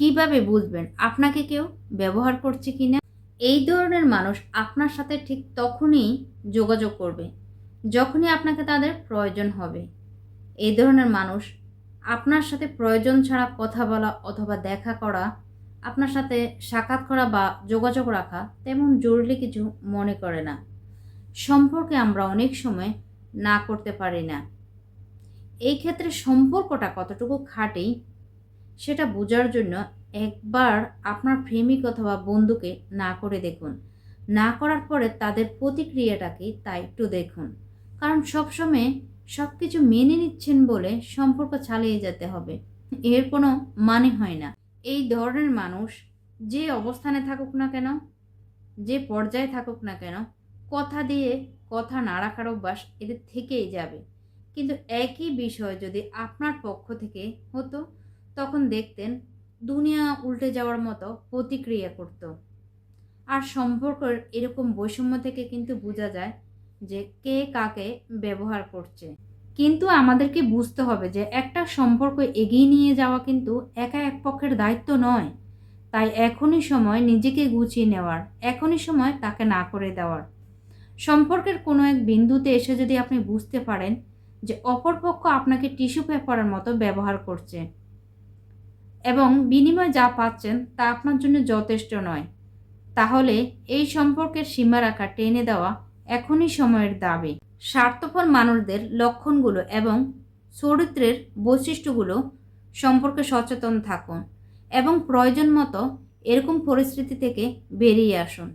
কীভাবে বুঝবেন আপনাকে কেউ ব্যবহার করছে কি না এই ধরনের মানুষ আপনার সাথে ঠিক তখনই যোগাযোগ করবে, যখনই আপনাকে তাদের প্রয়োজন হবে। এই ধরনের মানুষ আপনার সাথে প্রয়োজন ছাড়া কথা বলা অথবা দেখা করা, আপনার সাথে সাক্ষাৎ করা বা যোগাযোগ রাখা তেমন জরুরি কিছু মনে করে না। সম্পর্কে আমরা অনেক সময় না করতে পারি না। এই ক্ষেত্রে সম্পর্কটা কতটুকু খাটেই সেটা বোঝার জন্য একবার আপনার প্রেমিক অথবা বন্ধুকে না করে দেখুন। না করার পরে তাদের প্রতিক্রিয়াটাকে তা একটু দেখুন। কারণ সবসময় সব কিছু মেনে নিচ্ছেন বলে সম্পর্ক চালিয়ে যেতে হবে। এর কোনো মানে হয় না। এই ধরনের মানুষ যে অবস্থানে থাকুক না কেন, যে পর্যায়ে থাকুক না কেন, কথা দিয়ে কথা না রাখার অভ্যাস এদের থেকেই যাবে। কিন্তু একই বিষয় যদি আপনার পক্ষ থেকে হতো তখন দেখতেন দুনিয়া উল্টে যাওয়ার মতো প্রতিক্রিয়া করত। আর সম্পর্কের এরকম বৈষম্য থেকে কিন্তু বোঝা যায় যে কে কাকে ব্যবহার করছে। কিন্তু আমাদেরকে বুঝতে হবে যে একটা সম্পর্ক এগিয়ে নিয়ে যাওয়া কিন্তু একা এক পক্ষের দায়িত্ব নয়। তাই এখনই সময় নিজেকে গুছিয়ে নেওয়ার, এখনই সময় তাকে না করে দেওয়ার। সম্পর্কের কোনো এক বিন্দুতে এসে যদি আপনি বুঝতে পারেন যে অপরপক্ষ আপনাকে টিস্যু পেপারের মতো ব্যবহার করছে এবং বিনিময় যা পাচ্ছেন তা আপনার জন্য যথেষ্ট নয়। তাহলে এই সম্পর্কের সীমারেখা টেনে দেওয়া এখনই সময়ের দাবি। স্বার্থপর মানুষদের লক্ষণগুলো এবং চরিত্রের বৈশিষ্ট্যগুলো সম্পর্কে সচেতন থাকুন এবং প্রয়োজন মতো এরকম পরিস্থিতি থেকে বেরিয়ে আসুন।